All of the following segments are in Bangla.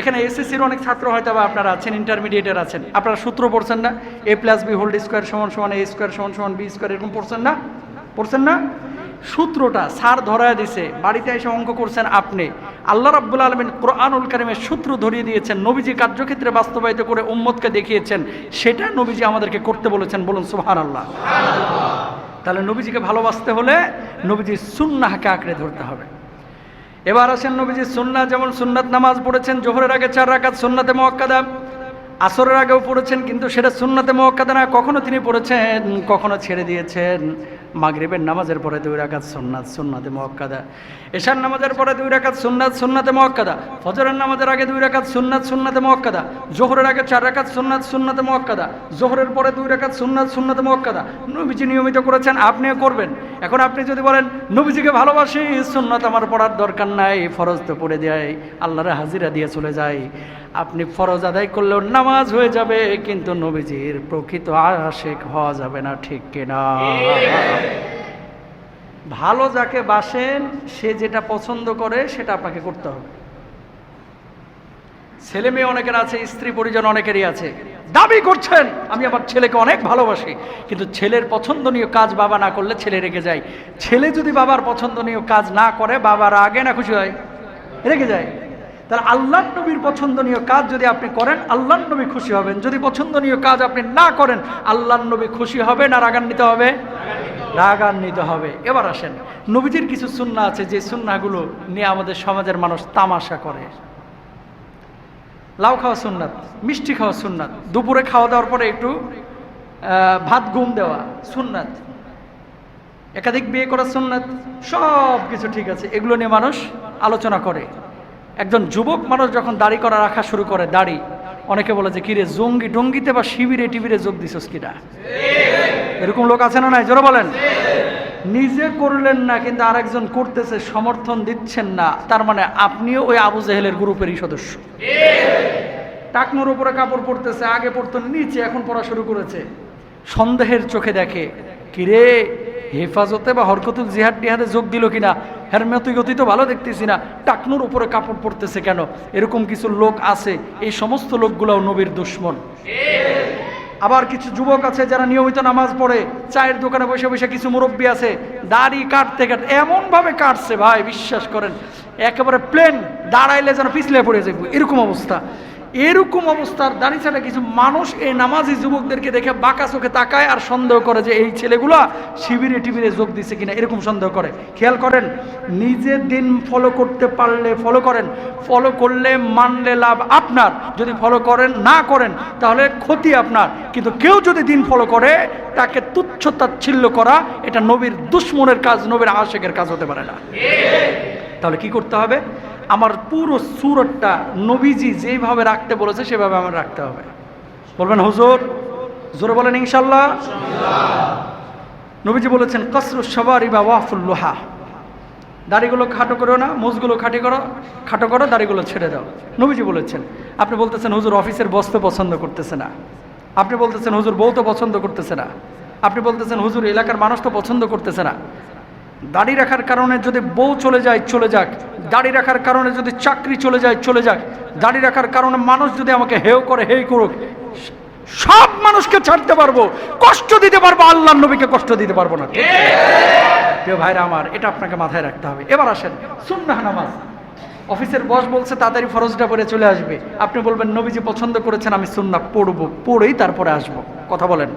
এখানে এসএসসির অনেক ছাত্র হয়তো বা আপনারা আছেন ইন্টারমিডিয়েটের আছেন। আপনারা সূত্র পড়ছেন না A plus B whole square সমান সমান এ স্কোয়ার সমান সমান বি স্কোয়ার এরকম পড়ছেন না? পড়ছেন না? সূত্রটা স্যার ধরায় দিছে, বাড়িতে এসে অঙ্ক করছেন আপনি। আল্লাহ রাব্বুল আলমিন কোরআনুল কারিমের সূত্র ধরিয়ে দিয়েছেন, নবীজি কার্যক্ষেত্রে বাস্তবায়িত করে উম্মতকে দেখিয়েছেন। সেটা নবীজি আমাদেরকে করতে বলেছেন, বলুন সুহান আল্লাহ তাহলে নবীজিকে ভালোবাসতে হলে নবীজির সুন্নাহকে আঁকড়ে ধরতে হবে। এবার আসেন নবীজি সুন্না যেমন সুন্নাত নামাজ পড়েছেন জোহরের আগে চার রাকাত সুন্নাতে মোয়াক্কাদা। আসরের আগেও পড়েছেন, কিন্তু সেটা সুন্নাতে মোয়াক্কাদা না, কখনো তিনি পড়েছেন, কখনো ছেড়ে দিয়েছেন। মাগরিবের নামাজের পরে দুই রাকাত সুন্নাত, সুন্নাতে মোয়াক্কাদা। এশার নামাজের পরে দুই রাকাত সুন্নাত, সুন্নাতে মোয়াক্কাদা। ফজরের নামাজের আগে দুই রাকাত সুন্নাত, সুন্নাতে মোয়াক্কাদা। জোহরের আগে চার রাকাত সুন্নাত, সুন্নাতে মোয়াক্কাদা। জোহরের পরে দুই রাকাত সুন্নাত, সুন্নাতে মোয়াক্কাদা। নবীজি নিয়মিত করেছেন, আপনিও করবেন। এখন আপনি যদি বলেন, নবীজিকে ভালোবাসি, সুন্নাত আমার পড়ার দরকার নাই, ফরজ তো পড়ে দেয় আল্লাহরে হাজিরা দিয়ে চলে যায়। আপনি ফরজ আদায় করলেও নামাজ হয়ে যাবে, কিন্তু নবীজির প্রকৃত আশেক হওয়া যাবে না, ঠিক কিনা? ভালো যাকে বাসেন, সে যেটা পছন্দ করে, সেটা আপনাকে করতে হবে। ছেলে মেয়ে অনেকের আছে, স্ত্রী পরিজন অনেকেরই আছে। দাবি করছেন, আমি আমার ছেলেকে অনেক ভালোবাসি, কিন্তু ছেলের পছন্দনীয় কাজ বাবা না করলে ছেলে রেগে যায়। ছেলে যদি বাবার পছন্দনীয় কাজ না করে, বাবার আগে না খুশি হয়, রেগে যায়। তাহলে আল্লাহ নবীর পছন্দনীয় কাজ যদি আপনি করেন আল্লাহ নবী খুশি হবেন। যদি পছন্দনীয় কাজ আপনি না করেন আল্লাহ নবী খুশি হবে না রাগান্বিত হবে? রাগান্বিত হবে। এবার আসেন, নবীজির কিছু সুন্না আছে, যে সুন্নাগুলো নিয়ে আমাদের সমাজের মানুষ তামাশা করে। লাউ খাওয়া সুন্নাত, মিষ্টি খাওয়া সুন্নাত, দুপুরে খাওয়া দাওয়ার পরে একটু ভাত ঘুম দেওয়া, সুন্নাত। একাধিক বিয়ে করা সুন্নাত সব কিছু ঠিক আছে। এগুলো নিয়ে মানুষ আলোচনা করে। একজন যুবক মানুষ যখন দাড়ি করা রাখা শুরু করে, দাড়ি, অনেকে বলে যে, কিরে, জঙ্গি টঙ্গিতে বা শিবিরে টিবিরে যোগ দিছস কিনা? এরকম লোক আছে না নাই? জোরে বলেন। নিজে করলেন না, কিন্তু আরেকজন করতেছে, সমর্থন দিচ্ছেন না। তার মানে আপনিও ওই আবু জেহেলের গ্রুপেরই সদস্য। টাকনোর উপরে কাপড় পরতেছে, আগে পড়তো নিচে এখন পড়া শুরু করেছে। সন্দেহের চোখে দেখে, কিরে, হেফাজতে বা হরকতুল জিহাদ টিহাদে যোগ দিল কিনা? হেরমেতই গতি তো ভালো দেখতেছি না। টাকনুর উপরে কাপড় পরতেছে কেন? এরকম কিছু লোক আছে, এই সমস্ত লোকগুলোও নবীর দুশ্মন। আবার কিছু যুবক আছে যারা নিয়মিত নামাজ পড়ে, চায়ের দোকানে বসে বসে কিছু মুরব্বী আছে, দাড়ি কাটতে কাটতে, এমনভাবে কাটছে, ভাই, বিশ্বাস করেন, একেবারে প্লেন দাঁড়াইলে যেন পিছলে পড়ে যাবে এরকম অবস্থা। এরকম অবস্থার দাঁড়িয়ে ছাড়া কিছু মানুষ এই নামাজি যুবকদেরকে দেখে বাঁকা চোখে তাকায় আর সন্দেহ করে যে এই ছেলেগুলা শিবিরে টিবিরে যোগ দিছে কিনা, এরকম সন্দেহ করে। খেয়াল করেন, নিজে দিন ফলো করতে পারলে ফলো করেন। ফলো করলে মানলে লাভ আপনার। যদি ফলো করেন, না করেন, তাহলে ক্ষতি আপনার। কিন্তু কেউ যদি দিন ফলো করে, তাকে তুচ্ছ তাচ্ছিল্য করা, এটা নবীর দুশ্মনের কাজ, নবীর আশেকের কাজ হতে পারে না। তাহলে কি করতে হবে? আমার পুরো সুরতটা নবীজি যেভাবে রাখতে বলেছে, সেভাবে আমার রাখতে হবে। বলবেন, হুজুর, জোরে বলেন, ইনশাল্লাহ। নবীজি বলেছেন, কসরু সবারই বা ওয়াফুল্লোহা দাড়িগুলো খাটো করো না, মুজগুলো খাটি করো, খাটো করো, দাড়িগুলো ছেড়ে দাও। নবীজি বলেছেন, আপনি বলতেছেন, হুজুর, অফিসের বস তো পছন্দ করতেছে না। আপনি বলতেছেন, হুজুর, বউ তো পছন্দ করতেছে না। আপনি বলতেছেন, হুজুর, এলাকার মানুষ তো পছন্দ করতেছে না। দাড়ি রাখার কারণে যদি বউ চলে যায়, চলে যাক। দাড়ি রাখার কারণে যদি চাকরি চলে যায়, চলে যাক। দাড়ি রাখার কারণে মানুষ যদি আমাকে হেও করে হেই করুক, সব মানুষকে ছাড়তে পারব, কষ্ট দিতে পারব আল্লাহ নবীকে কষ্ট দিতে পারব না? প্রিয় ভাইরা আমার, এটা আপনাকে মাথায় রাখতে হবে। এবার আসেন, সুন্নাহ নামাজ। অফিসের বস বলছে, তাড়াতাড়ি ফরজটা পরে চলে আসবে। আপনি বলবেন, নবীজি পছন্দ করেছেন, আমি সুন্না পড়ব, পড়েই তারপরে আসব। কথা বলেন।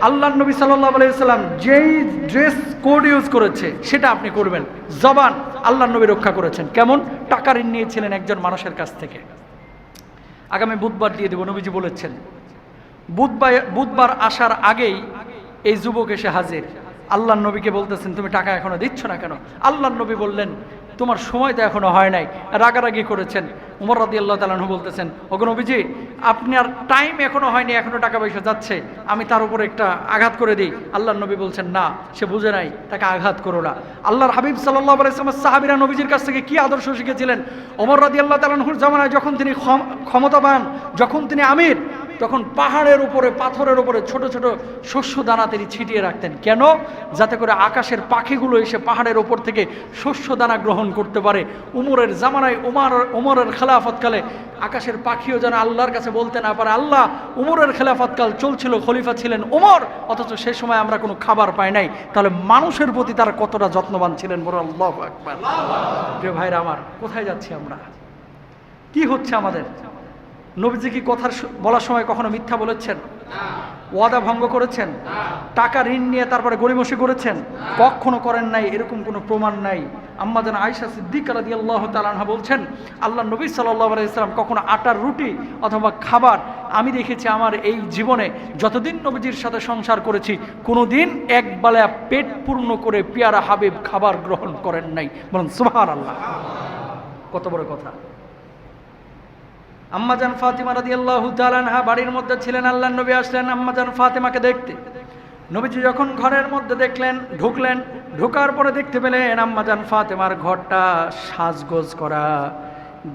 আল্লাহ নবী আলাইসাল্লাম যেই ড্রেস কোড ইউজ করেছে, সেটা আপনি করবেন। জবান আল্লাহ নবী রক্ষা করেছেন। কেমন? টাকা ঋণ নিয়েছিলেন একজন মানুষের কাছ থেকে। আগামী বুধবার দিয়ে দেব, নবীজি বলেছেন, বুধবার বুধবার আসার আগেই এই যুবক এসে হাজির। আল্লাহ নবীকে বলতেছেন, তুমি টাকা এখনও দিচ্ছ না কেন? আল্লাহ নবী বললেন, তোমার সময় তো এখনও হয় নাই। রাগারাগি করেছেন। উমর রাদি আল্লাহ তালাহু বলতেছেন, ওগো নবীজি আপনার টাইম এখনও হয়নি, এখনও টাকা পয়সা যাচ্ছে। আমি তার উপর একটা আঘাত করে দিই। আল্লাহ নবী বলছেন, না, সে বুঝে নাই, তাকে আঘাত করো না। আল্লাহর হাবিব সাল্লাহ আলাইসলামের সাহাবিরা নবীজির কাছ থেকে কি আদর্শ শিখেছিলেন? ওমর রাদি আল্লাহ তালাহুর জামানায় যখন তিনি ক্ষম- ক্ষমতাবান, যখন তিনি আমির তখন পাহাড়ের উপরে, পাথরের উপরে ছোট ছোট শস্য দানা তিনি ছিটিয়ে রাখতেন। কেন? যাতে করে আকাশের পাখিগুলো এসে পাহাড়ের উপর থেকে শস্য দানা গ্রহণ করতে পারে। উমরের জামানায় উমার, উমরের খেলাফতকালে আকাশের পাখিও যেন আল্লাহর কাছে বলতে না পারে। আল্লাহ উমরের খেলাফতকাল চলছিল, খলিফা ছিলেন উমর, অথচ সে সময় আমরা কোনো খাবার পাই নাই। তাহলে মানুষের প্রতি তারা কতটা যত্নবান ছিলেন? বড় আল্লাহ একবার প্রিয় ভাইরা আমার, কোথায় যাচ্ছি আমরা? কি হচ্ছে আমাদের? নবীজি কি কথার বলার সময় কখনো মিথ্যা বলেছেন? ওয়াদা ভঙ্গ করেছেন? টাকা ঋণ নিয়ে তারপরে গরিমসি করেছেন? কখনো করেন নাই, এরকম কোনো প্রমাণ নাই। আম্মা যেন আয়সা সিদ্দিক রাদি আল্লাহ তালানহা বলছেন আল্লাহ নবী সাল্লাহ আলাইসালাম কখনো আটার রুটি অথবা খাবার আমি দেখেছি আমার এই জীবনে, যতদিন নবীজির সাথে সংসার করেছি কোনো দিন এক বেলা পেট পূর্ণ করে পেয়ারা হাবিব খাবার গ্রহণ করেন নাই। বলুন সুভার আল্লাহ কত বড় কথা। আম্মাজান ফাতিমা রাদিয়াল্লাহু তাআলা আনহা বাড়ির মধ্যে ছিলেন, আল্লাহ নবী আসলেন আম্মাজান ফাতিমাকে দেখতে। নবীজি যখন ঘরের মধ্যে দেখলেন, ঢুকলেন, ঢোকার পরে দেখতে পেলেন আম্মাজান ফাতেমার ঘরটা সাজগোজ করা।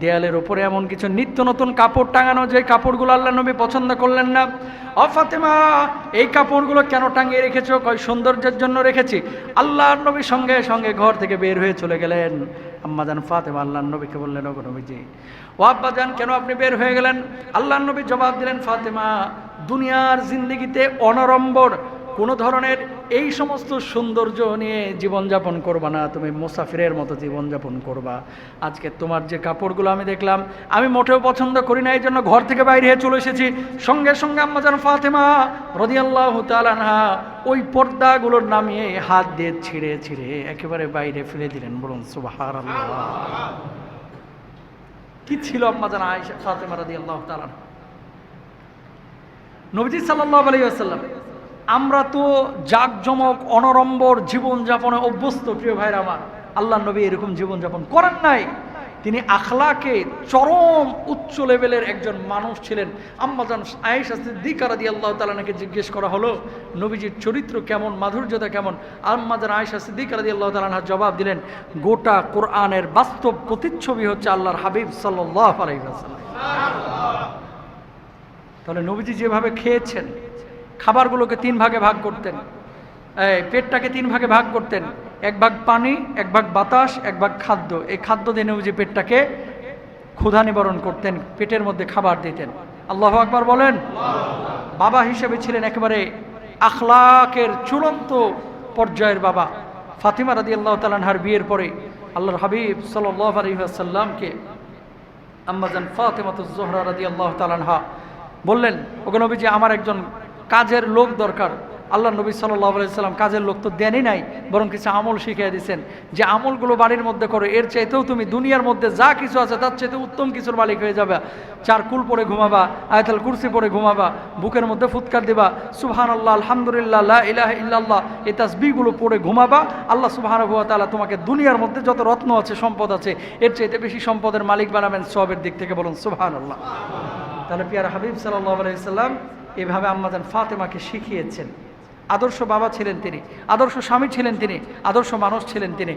দেয়ালের উপরে এমন কিছু নিত্য নতুন কাপড় টাঙানো যে কাপড়গুলো আল্লাহ নবী পছন্দ করলেন না। অ ফাতেমা, এই কাপড়গুলো কেন টাঙিয়ে রেখেছো? কয় সৌন্দর্যের জন্য রেখেছি। আল্লাহ নবী সঙ্গে সঙ্গে ঘর থেকে বের হয়ে চলে গেলেন। আম্মাজান ফাতেমা আল্লাহ নবীকে বললেন, ওগো নবীজি, ও আব্বাজান কেন আপনি বের হয়ে গেলেন? আল্লাহ নবী জবাব দিলেন, ফাতেমা, দুনিয়ার জিন্দিগিতে অনরম্বর কোনো ধরনের এই সমস্ত সৌন্দর্য নিয়ে জীবনযাপন করবা না, তুমি মুসাফিরের মতো জীবনযাপন করবা। আজকে তোমার যে কাপড়গুলো আমি দেখলাম, আমি মোটেও পছন্দ করি না এই জন্য ঘর থেকে বাইরে চলে এসেছি। সঙ্গে সঙ্গে আম্মাজান ফাতেমা রদিয়াল্লাহ তালানহা ওই পর্দাগুলোর নামিয়ে হাত দিয়ে ছিঁড়ে ছিঁড়ে একেবারে বাইরে ফেলে দিলেন, বলুন সুবাহার কি ছিল আম্মাজান আয়েশা ফাতেমা রাদিয়াল্লাহু তাআলা নবীজি সাল্লাল্লাহু আলাইহি ওয়াসাল্লাম আমরা তো জাকজমক অনরম্বর জীবনযাপনে অভ্যস্ত, প্রিয় ভাইরা আমার। আল্লাহ নবী এরকম জীবনযাপন করেন নাই। তিনি আখলাকে চরম, উচ্চ লেভেলের একজন মানুষ ছিলেন। আম্মাজান আয়েশা রাদিয়াল্লাহু তাআলাকে জিজ্ঞেস করা হলো, নবীজির চরিত্র কেমন, মাধুর্যতা কেমন? আম্মাজান আয়েশা সিদ্দিকা রাদিয়াল্লাহু তাআলা জবাব দিলেন, গোটা কোরআনের বাস্তব প্রতিচ্ছবি হচ্ছে আল্লাহর হাবিব আলাইহি তাহলে নবীজি যেভাবে খেয়েছেন খাবারগুলোকে তিন ভাগে ভাগ করতেন। পেটটাকে তিন ভাগে ভাগ করতেন। এক ভাগ পানি, এক ভাগ বাতাস, এক ভাগ খাদ্য। এই খাদ্য দিয়ে যে পেটটাকে ক্ষুধা নিবারণ করতেন, পেটের মধ্যে খাবার দিতেন। আল্লাহ আকবার বলেন, বাবা হিসেবে ছিলেন একেবারে আখলাকের চূড়ান্ত পর্যায়ের বাবা। ফাতিমা রাদি আল্লাহ তালানহার বিয়ের পরে আল্লাহর হাবিব সাল্লাহ আম্মাজান ফাতেমাত জোহরা রাদি আল্লাহ তালানহা বললেন ওকে নবীজি, আমার একজন কাজের লোক দরকার। আল্লাহ নবী সাল্লাম কাজের লোক তো দেনই নাই, বরং কিছু আমল শিখিয়ে দিয়েছেন যে আমলগুলো বাড়ির মধ্যে করো, এর চাইতেও তুমি দুনিয়ার মধ্যে যা কিছু আছে তার চাইতে উত্তম কিছুর মালিক হয়ে যাবে। চার কুল পরে ঘুমাবা, আয়তাল কুরসি পরে ঘুমাবা, বুকের মধ্যে ফুৎকার দিবা সুবহান আল্লাহ আলহামদুলিল্লাহ ইলাহা ইল্লাল্লাহ, এই তাসবিগুলো পড়ে ঘুমাবা। আল্লাহ সুবহান তাআলা তোমাকে দুনিয়ার মধ্যে যত রত্ন আছে, সম্পদ আছে, এর চাইতে বেশি সম্পদের মালিক বানাবেন সবের দিক থেকে বলুন সুবহান আল্লাহ তাহলে পিয়ার হাবিব সাল্লাহ আলাইসাল্লাম এভাবে আম্মাজান ফাতেমাকে শিখিয়েছেন। আদর্শ বাবা ছিলেন তিনি, আদর্শ স্বামী ছিলেন তিনি, আদর্শ মানুষ ছিলেন তিনি।